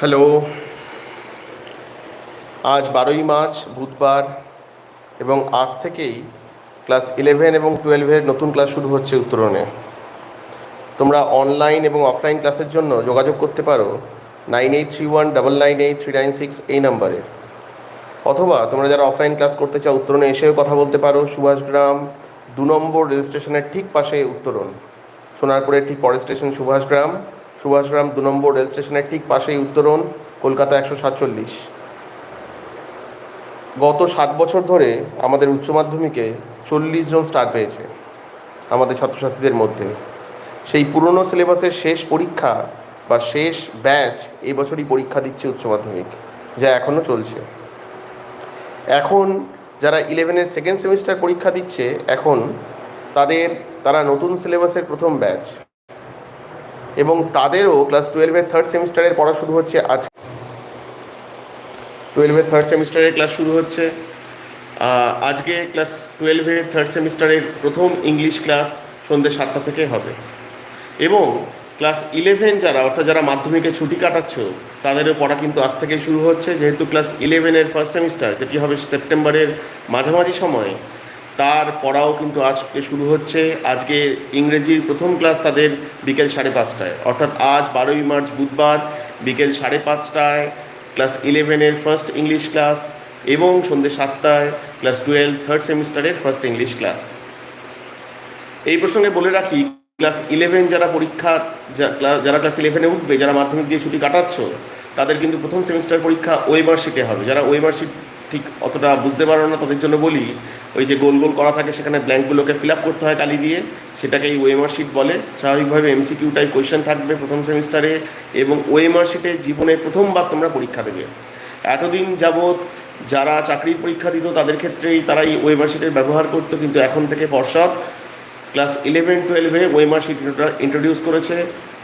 Hello. আজ বারোই March, বুধবার এবং আজ থেকেই ক্লাস ইলেভেন এবং টুয়েলভের নতুন ক্লাস শুরু হচ্ছে উত্তরণে। তোমরা অনলাইন এবং অফলাইন ক্লাসের জন্য যোগাযোগ করতে পারো nine eight three one double nine eight three nine six এই নাম্বারে। অথবা তোমরা যারা অফলাইন ক্লাস করতে চাও উত্তরণে এসেও কথা বলতে পারো। সুভাষগ্রাম দু নম্বর রেল স্টেশনের ঠিক পাশে উত্তরণ। সোনারপুরের ঠিক পরের স্টেশন সুভাষগ্রাম সুভাষগ্রাম দু নম্বর রেল স্টেশনের ঠিক পাশেই উত্তরণ, কলকাতা একশো সাতচল্লিশ। গত সাত বছর ধরে আমাদের উচ্চ মাধ্যমিকে চল্লিশ জন স্টার পেয়েছে আমাদের ছাত্রছাত্রীদের মধ্যে। সেই পুরনো সিলেবাসের শেষ পরীক্ষা বা শেষ ব্যাচ এই বছরই পরীক্ষা দিচ্ছে উচ্চ মাধ্যমিক, যা এখনও চলছে। এখন যারা ইলেভেনের সেকেন্ড সেমিস্টার পরীক্ষা দিচ্ছে, এখন তাদের, তারা নতুন সিলেবাসের প্রথম ব্যাচ এবং তাদেরও ক্লাস টুয়েলভের থার্ড সেমিস্টারের পড়া শুরু হচ্ছে আজ। টুয়েলভের থার্ড সেমিস্টারের ক্লাস শুরু হচ্ছে। আজকে ক্লাস টুয়েলভের থার্ড সেমিস্টারের প্রথম ইংলিশ ক্লাস সন্ধ্যে সাতটা থেকে হবে। এবং ক্লাস ইলেভেন যারা, অর্থাৎ যারা মাধ্যমিকে ছুটি কাটাচ্ছ, তাদেরও পড়া কিন্তু আজ থেকেই শুরু হচ্ছে। যেহেতু ক্লাস ইলেভেনের ফার্স্ট সেমিস্টার যেটি হবে, সেপ্টেম্বরের মাঝামাঝি সময়ে তার পড়াও কিন্তু আজকে শুরু হচ্ছে। আজকে ইংরেজির প্রথম ক্লাস তাদের বিকেল সাড়ে পাঁচটায়। অর্থাৎ আজ বারোই মার্চ বুধবার বিকেল সাড়ে পাঁচটায় ক্লাস ইলেভেনের ফার্স্ট ইংলিশ ক্লাস এবং সন্ধ্যে সাতটায় ক্লাস টুয়েলভ থার্ড সেমিস্টারের ফার্স্ট ইংলিশ ক্লাস। এই প্রসঙ্গে বলে রাখি, ক্লাস ইলেভেন যারা পরীক্ষা যারা ক্লাস ইলেভেনে উঠবে, যারা মাধ্যমিক দিয়ে ছুটি কাটাচ্ছ, তাদের কিন্তু প্রথম সেমিস্টার পরীক্ষা ওয়েমার শিটে হবে। যারা ওয়েমার শিট ঠিক অতটা বুঝতে পারো না, তাদের জন্য বলি ওই যে গোল গোল করা থাকে, সেখানে ব্ল্যাঙ্কগুলোকে ফিল আপ করতে হয় কালি দিয়ে। সেটাকে এই ওয়েমার শিট বলে। স্বাভাবিকভাবে এমসিকিউ টাইপ কোয়েশ্চেন থাকবে প্রথম সেমিস্টারে এবং ওয়েমার শিটে জীবনে প্রথমবার তোমরা পরীক্ষা দেবে। এতদিন যাবৎ যারা চাকরির পরীক্ষা দিত, তাদের ক্ষেত্রেই তারা এই ওয়েমার শিটের ব্যবহার করতো, কিন্তু এখন থেকে পর্ষদ ক্লাস ইলেভেন টুয়েলভে ওয়েমার শিট ইন্ট্রোডিউস করেছে।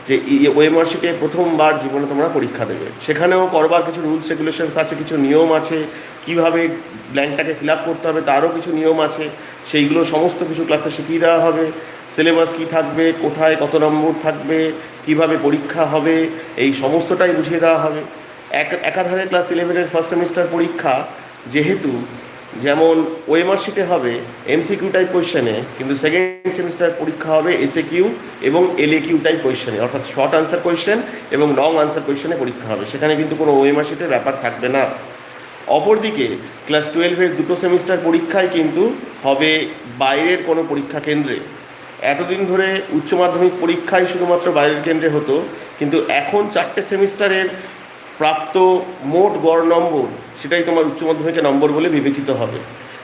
যে ওয়েমার শিটে প্রথমবার জীবনে তোমরা পরীক্ষা দেবে। সেখানেও করবার কিছু রুলস রেগুলেশনস আছে, কিছু নিয়ম আছে, কীভাবে ব্ল্যাঙ্কটাকে ফিল আপ করতে হবে, তারও কিছু নিয়ম আছে, সেইগুলো সমস্ত কিছু ক্লাসে শিখিয়ে দেওয়া হবে। সিলেবাস কী থাকবে, কোথায় কত নম্বর থাকবে, কীভাবে পরীক্ষা হবে, এই সমস্তটাই বুঝিয়ে দেওয়া হবে। এক একাধারে ক্লাস ইলেভেনের ফার্স্ট সেমিস্টার পরীক্ষা যেহেতু যেমন ওয়েমার শিটে হবে এমসিকিউ টাইপ কোয়েশ্চেনে কিন্তু সেকেন্ড সেমিস্টার পরীক্ষা হবে এসএ কিউ এবং এলএ কিউ টাইপ কোয়েশ্চেনে অর্থাৎ শর্ট আনসার কোয়েশ্চেন এবং লং আনসার কোয়েশ্চেনে পরীক্ষা হবে। সেখানে কিন্তু কোনো ওয়েমার শিটের ব্যাপার থাকবে না। অপরদিকে ক্লাস টুয়েলভের দুটো সেমিস্টার পরীক্ষায় কিন্তু হবে বাইরের কোনো পরীক্ষা কেন্দ্রে। এতদিন ধরে উচ্চ মাধ্যমিক পরীক্ষাই শুধুমাত্র বাইরের কেন্দ্রে হতো, কিন্তু এখন চারটে সেমিস্টারের প্রাপ্ত মোট গড় নম্বর সেটাই তোমার উচ্চ মাধ্যমিকের নম্বর বলে বিবেচিত হবে।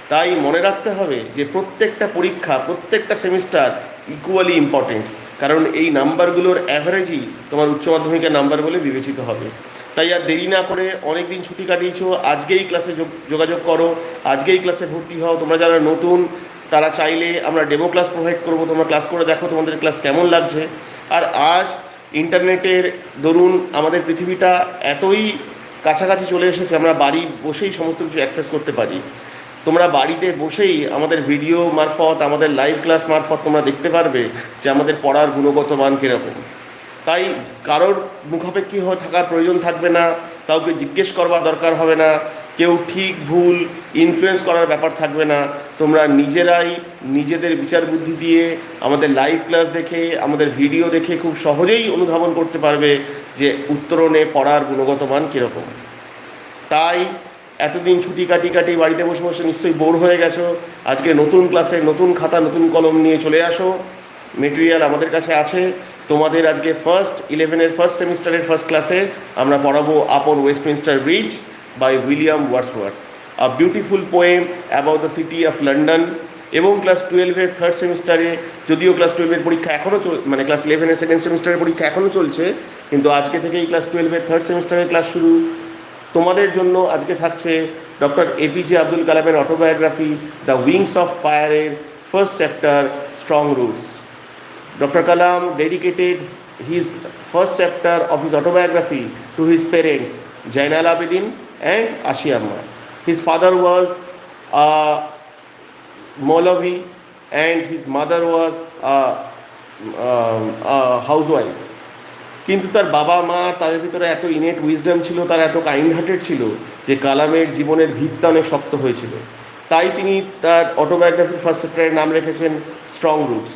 তাই মনে রাখতে হবে যে প্রত্যেকটা পরীক্ষা, প্রত্যেকটা সেমিস্টার ইকুয়ালি ইম্পর্টেন্ট কারণ এই নাম্বারগুলোর অ্যাভারেজই তোমার উচ্চ মাধ্যমিকের নাম্বার বলে বিবেচিত হবে। তাই আর দেরি না করে অনেক দিন ছুটি কাটিয়েছো, আজকেই ক্লাসে যোগ- যোগাযোগ করো, আজকেই ক্লাসে ভর্তি হও। তোমরা যারা নতুন, তারা চাইলে আমরা ডেমো ক্লাস প্রোভাইড করব, তোমরা ক্লাস করে দেখো তোমাদের ক্লাস কেমন লাগছে। আর আজ ইন্টারনেটের দরুন আমাদের পৃথিবীটা এতই কাছাকাছি চলে এসেছে, আমরা বাড়ি বসেই সমস্ত কিছু অ্যাক্সেস করতে পারি। তোমরা বাড়িতে বসেই আমাদের ভিডিও মারফত, আমাদের লাইভ ক্লাস মারফত তোমরা দেখতে পারবে যে আমাদের পড়ার গুণগত মান কীরকম। তাই কারোর মুখাপেক্ষী হয়ে থাকার প্রয়োজন থাকবে না, কাউকে জিজ্ঞেস করবার দরকার হবে না, কেউ ঠিক, ভুল ইনফ্লুয়েন্স করার ব্যাপার থাকবে না। তোমরা নিজেরাই নিজেদের বিচার বুদ্ধি দিয়ে আমাদের লাইভ ক্লাস দেখে, আমাদের ভিডিও দেখে খুব সহজেই অনুধাবন করতে পারবে যে উত্তরণে পড়ার গুণগত মান কীরকম? তাই এতদিন ছুটি কাটি কাটি বাড়িতে বসে বসে নিশ্চয়ই বোর হয়ে গেছো। আজকে নতুন ক্লাসে নতুন খাতা, নতুন কলম নিয়ে চলে আসো। মেটেরিয়াল আমাদের কাছে আছে। তোমাদের আজকে ফার্স্ট ইলেভেনের ফার্স্ট সেমিস্টারের ফার্স্ট ক্লাসে আমরা পড়াবো upon Westminster Bridge by William Wordsworth a beautiful poem about the city of London এবং ক্লাস টুয়েলভের থার্ড সেমিস্টারে যদিও ক্লাস টুয়েলভের পরীক্ষা এখনও চল মানে ক্লাস ইলেভেনের সেকেন্ড সেমিস্টারের পরীক্ষা এখনও চলছে কিন্তু আজকে থেকেই ক্লাস টুয়েলভের থার্ড সেমিস্টারের ক্লাস শুরু তোমাদের জন্য আজকে থাকছে ডক্টর এপিজে আব্দুল কালামের অটোবায়োগ্রাফি দ্য উইংস অফ ফায়ারের first chapter strong roots Dr. Kalam dedicated his first chapter of his autobiography to his parents, Jainal Abidin and Ashiyamma. His father was a Maulavi and his mother was a, um, a housewife. কিন্তু তার বাবা মা তাদের ভিতরে এত innate wisdom ছিল তার এত কাইন্ড হার্টেড ছিল যে কালামের জীবনের ভিত্তা অনেক শক্ত হয়েছিল। তাই তিনি তার অটোবায়োগ্রাফির ফার্স্ট চ্যাপ্টারের নাম রেখেছেন স্ট্রং রুটস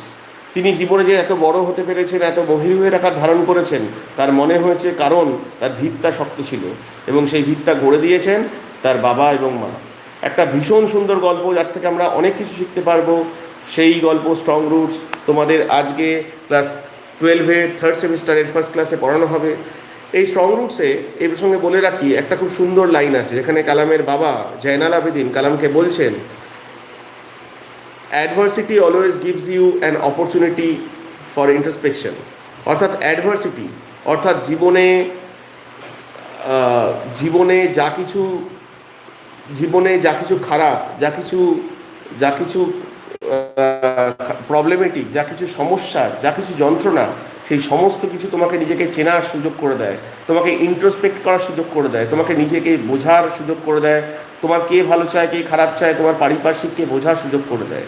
তিনি জীবনে যে এত বড় হতে পেরেছেন এত মহিরুহের আকার ধারণ করেছেন তার মনে হয়েছে কারণ তার ভিত্তা শক্ত ছিল এবং সেই ভিতটা গড়ে দিয়েছেন তার বাবা এবং মা। একটা ভীষণ সুন্দর গল্প, যার থেকে আমরা অনেক কিছু শিখতে পারব। সেই গল্প স্ট্রং রুটস তোমাদের আজকে ক্লাস টুয়েলভের থার্ড সেমিস্টারের ফার্স্ট ক্লাসে পড়ানো হবে। এই স্ট্রং রুটসে এই প্রসঙ্গে বলে রাখি, একটা খুব সুন্দর লাইন আছে, যেখানে কালামের বাবা জয়নাল আবেদিন কালামকে বলছেন adversity always gives you an opportunity for introspection অর্থাৎ অ্যাডভার্সিটি অর্থাৎ জীবনে জীবনে যা কিছু জীবনে যা কিছু খারাপ, যা কিছু যা কিছু প্রবলেমেটিক যা কিছু সমস্যা, যা কিছু যন্ত্রণা, সেই সমস্ত কিছু তোমাকে নিজেকে চেনার সুযোগ করে দেয়। তোমাকে ইন্ট্রোস্পেক্ট করার সুযোগ করে দেয়। তোমাকে নিজেকে বোঝার সুযোগ করে দেয়। তোমার কে ভালো চায়, কে খারাপ চায়, তোমার পারিপার্শ্বিককে বোঝার সুযোগ করে দেয়।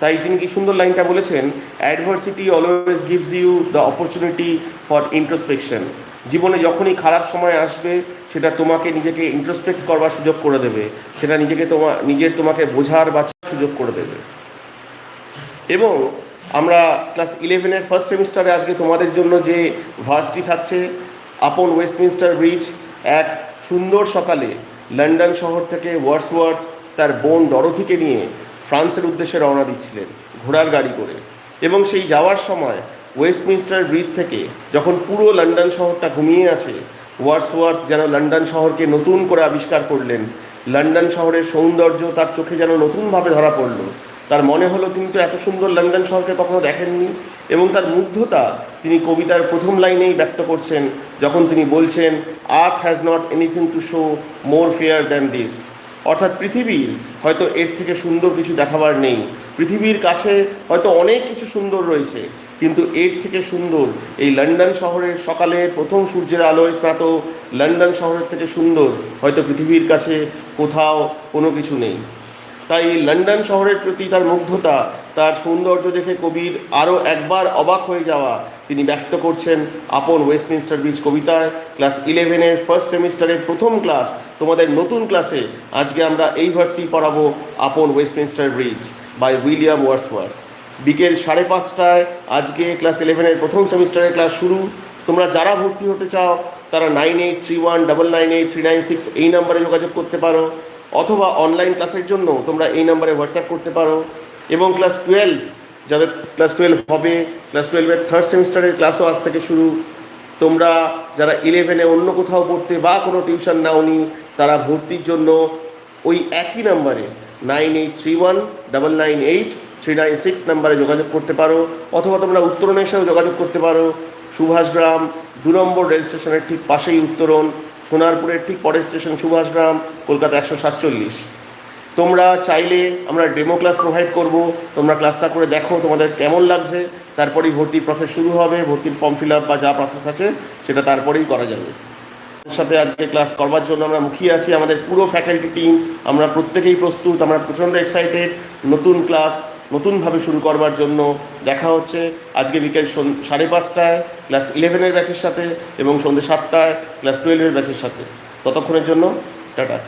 তাই তিনি কি সুন্দর লাইনটা বলেছেন? Adversity always gives you the opportunity for introspection জীবনে যখনই খারাপ সময় আসবে, সেটা তোমাকে নিজেকে ইন্ট্রোস্পেক্ট করবার সুযোগ করে দেবে। সেটা নিজেকে তোমার নিজের তোমাকে বোঝার বা সুযোগ করে দেবে। এবং আমরা ক্লাস ইলেভেনের ফার্স্ট সেমিস্টারে আজকে তোমাদের জন্য যে ভার্সটি থাকছে, আপন ওয়েস্টমিনস্টার ব্রিজ এক সুন্দর সকালে লন্ডন শহর থেকে ওয়ার্সওয়ার্থ তার বোন ডরথিকে নিয়ে ফ্রান্সের উদ্দেশ্যে রওনা দিচ্ছিলেন, ঘোড়ার গাড়ি করে। এবং সেই যাওয়ার সময় ওয়েস্টমিনস্টার ব্রিজ থেকে যখন পুরো লন্ডন শহরটা ঘুমিয়ে আছে, ওয়ার্সওয়ার্থ যেন লন্ডন শহরকে নতুন করে আবিষ্কার করলেন। লন্ডন শহরের সৌন্দর্য তার চোখে যেন নতুনভাবে ধরা পড়ল। তার মনে হলো তিনি তো এত সুন্দর লন্ডন শহরকে কখনো দেখেননি এবং তার মুগ্ধতা তিনি কবিতার প্রথম লাইনেই ব্যক্ত করছেন, যখন তিনি বলছেন earth has not anything to show more fair than this অর্থাৎ পৃথিবীর হয়তো এর থেকে সুন্দর কিছু দেখাবার নেই। পৃথিবীর কাছে হয়তো অনেক কিছু সুন্দর রয়েছে, কিন্তু এর থেকে সুন্দর এই লন্ডন শহরের সকালে প্রথম সূর্যের আলোয় স্নাত লন্ডন শহরের থেকে সুন্দর হয়তো পৃথিবীর কাছে কোথাও কোনো কিছু নেই। তাই লন্ডন শহরের প্রতি তার মুগ্ধতা, তার সৌন্দর্য দেখে কবির আরও একবার অবাক হয়ে যাওয়া তিনি ব্যক্ত করছেন, আপন ওয়েস্টমিনস্টার ব্রিজ কবিতায় ক্লাস ইলেভেনের ফার্স্ট সেমিস্টারের প্রথম ক্লাস তোমাদের নতুন ক্লাসে আজকে আমরা এই ভার্সটি পড়াবো, upon Westminster Bridge by William Wordsworth বিকেল সাড়ে পাঁচটায় আজকে ক্লাস ইলেভেনের প্রথম সেমিস্টারের ক্লাস শুরু। তোমরা যারা ভর্তি হতে চাও, তারা nine eight three one double nine eight three nine six এই নাম্বারে যোগাযোগ করতে পারো। অথবা অনলাইন ক্লাসের জন্য তোমরা এই নাম্বারে হোয়াটসঅ্যাপ করতে পারো। এবং ক্লাস টুয়েলভ যাদের ক্লাস টুয়েলভ হবে ক্লাস টুয়েলভের থার্ড সেমিস্টারের ক্লাসও আজ থেকে শুরু। তোমরা যারা ইলেভেনে অন্য কোথাও পড়তে বা কোনো টিউশন নাওনি, তারা ভর্তির জন্য ওই একই নাম্বারে nine eight three one double nine eight three nine six নাম্বারে যোগাযোগ করতে পারো। অথবা তোমরা উত্তরণের সাথেও যোগাযোগ করতে পারো। সুভাষগ্রাম দু নম্বর রেল স্টেশনের ঠিক পাশেই উত্তরণ। সোনারপুরের ঠিক পরের স্টেশন সুভাষগ্রাম কলকাতা একশো সাতচল্লিশ। তোমরা চাইলে আমরা ডেমো ক্লাস প্রোভাইড করব, তোমরা ক্লাসটা করে দেখো তোমাদের কেমন লাগছে, তারপরেই ভর্তির প্রসেস শুরু হবে, ভর্তির ফর্ম ফিল আপ বা যা প্রসেস আছে, সেটা তারপরেই করা যাবে। সাথে আজকে ক্লাস করবার জন্য আমরা মুখিয়ে আছি, আমাদের পুরো ফ্যাকাল্টি টিম আমরা প্রত্যেকেই প্রস্তুত, আমরা প্রচণ্ড এক্সাইটেড নতুন ক্লাস নতুনভাবে শুরু করবার জন্য দেখা হচ্ছে। আজকে বিকেল সাড়ে পাঁচটায় ক্লাস ইলেভেনের ব্যাচের সাথে এবং সন্ধ্যে সাতটায় ক্লাস টুয়েলভের ব্যাচের সাথে। ততক্ষণের জন্য, টাটা।